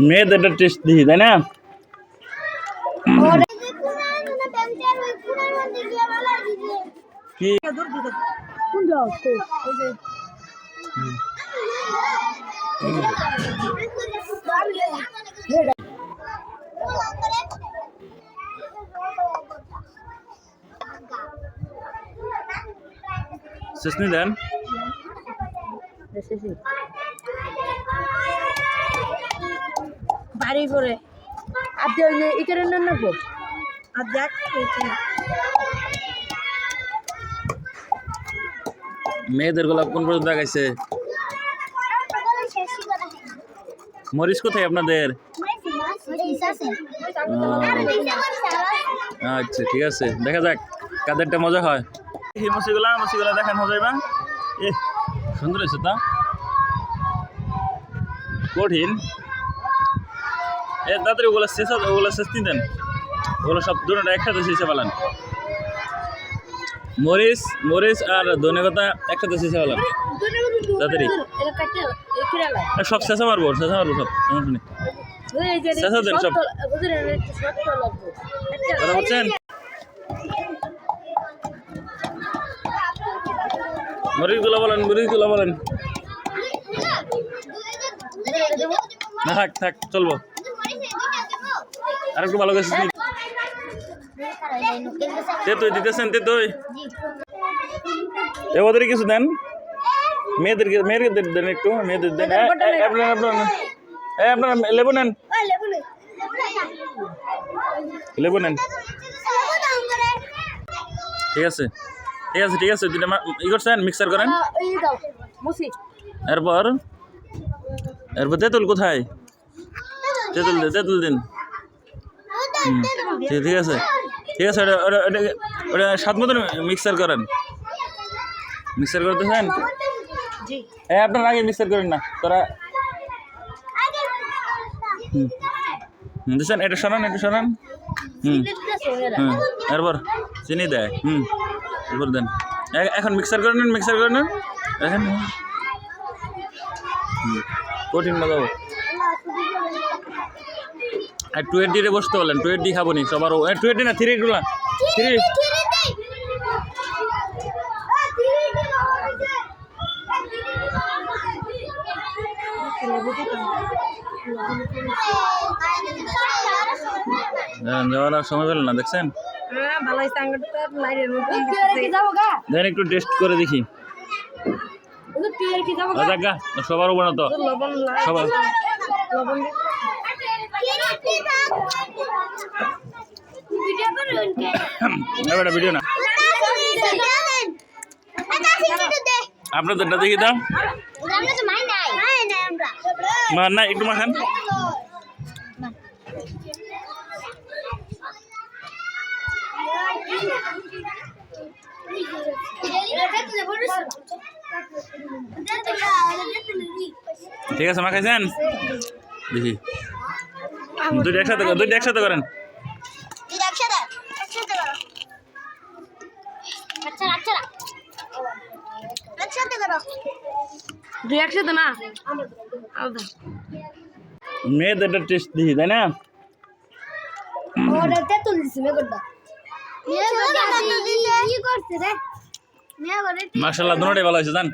মেয়েদের টেস্ট দিই তাই না? কি? শেষনি দেন বাড়ি করে আর দিয়ে ইকারে না নেব আর দেখ মেয়েদের গোলাপ কোন পর্যন্ত দেখাইছে? মরিচ কোথায় আপনাদের? আচ্ছা ঠিক আছে। দেখা যাক কাদেরটা মজা হয়। এই মসিগুলা মসিগুলা দেখান যাইবা এ সুন্দর হয়েছে তা। কঠিন। তাড়াতাড়ি ওগুলো শেষ ওগুলো শেষ দিন দেন। ওগুলো সব দুটোটা একসাথে শেষে পালান মরিচ মরিচ আর ধনে পাতা একসাথে শেষে পালান তাড়াতাড়ি। সব শেষে মারবো শেষে মারবো সব লাগবে কথা বলছেন মরিচগুলো বলেন, মরিচগুলো থাক, চলবো। আর একটু ভালো করে দিন। তে দিতেছেন তে তুই এ ওদের কিছু দেন। মেয়েদেরকে মেয়েদের দেন একটু মেয়েদের দেন। আপনার আপনার এ, আপনার লেবু নেন। লেবু নেন। ঠিক আছে। ঠিক আছে ঠিক আছে দুইটা মা- ই করছেন মিক্সার করেন। এরপর? এরপর তেঁতুল কোথায়? তেঁতুল দে তেঁতুল দিন। ঠিক ঠিক আছে। ঠিক আছে ওটা ওটা ওটা ওটা স্বাদ মতন মিক্সার করেন। মিক্সার করতেছেন জি। হ্যাঁ আপনার আগে মিক্সার করেন না তোরা হুম। দিছেন এটা শোনান এটা শোনান হুম। হুম। এরপর চিনি দেয়। হুম। এরপর দেন। এখন মিক্সার করে নেন মিক্সার করে নেন। এখন কঠিন লাগাবো আর টু এইট ডিতে বসতে বলেন টু এইট ডি খাব নি সবার টু ডি না থ্রি না থ্রি যাওয়ার সময় না দেখছেন? হ্যাঁ দেন একটু টেস্ট করে দেখি। সবার উপর না তো? সবার। ভিডিও না? আপনাদেরটা দেখি দাও। মা না একটু মাখান। ঠিক আছে মাখাইছেন? দেখি। দুইটা একসাথে করেন, দুইটা একসাথে করেন দুই একসাথে না? মেয়েদের টেস্ট দিই তাই না? দিছি মার্শাল্লাহ দুটোটাই ভালো হয়েছে জান।